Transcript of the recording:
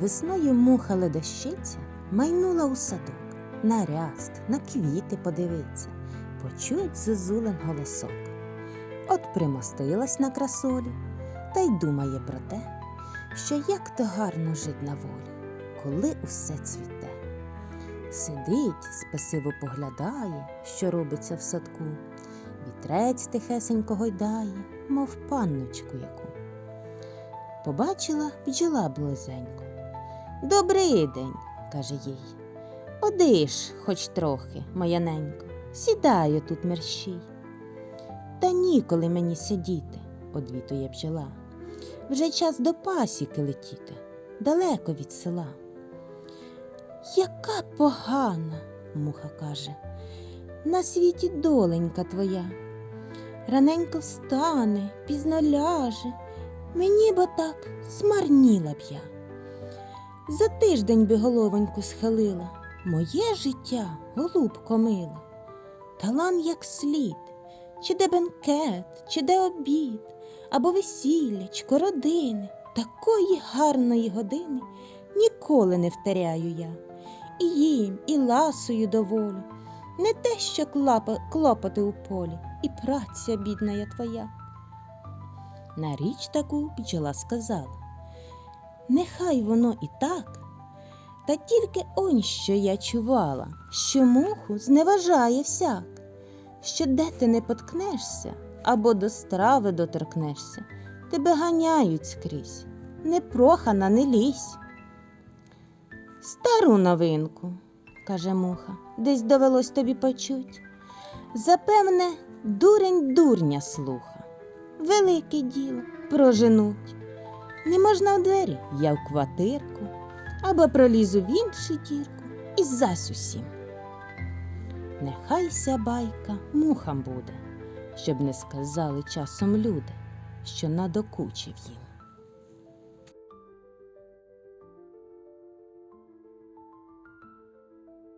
Весною муха ледощиця майнула у садок, на ряст, на квіти подивиться, почують зозулин голосок. От примостилась на красолі та й думає про те, що як то гарно жить на волі, коли усе цвіте. Сидить, спасиво поглядає, що робиться в садку, вітрець тихесенько гойдає, мов панночку яку. Побачила бджола близенько. Добрий день, каже їй. Одиш, хоч трохи, моя ненько, сідаю тут мерщій. Та ніколи мені сидіти, одвітує бджола. Вже час до пасіки летіти, далеко від села. Яка погана, муха каже, на світі доленька твоя. Раненько встане, пізно ляже, мені бо так смарніла б я. За тиждень би головоньку схилила, моє життя голубко мила. Талан як слід, чи де бенкет, чи де обід, або весіллячко, родини, такої гарної години ніколи не втеряю я. І їм, і ласою доволю, не те, що клопоти у полі, і праця бідна я твоя. На річ таку бджола сказала. Нехай воно і так, та тільки он що я чувала, що муху зневажає всяк, що де ти не поткнешся або до страви доторкнешся, тебе ганяють скрізь, непрохана не лізь. Стару новинку, каже муха, десь довелось тобі почуть. Запевне, дурень дурня слуха. Велике діло проженуть. Не можна у двері, я в квартирку, або пролізу в іншу дірку і зась усім. Нехай ся байка мухам буде, щоб не сказали часом люди, що надокучив їм.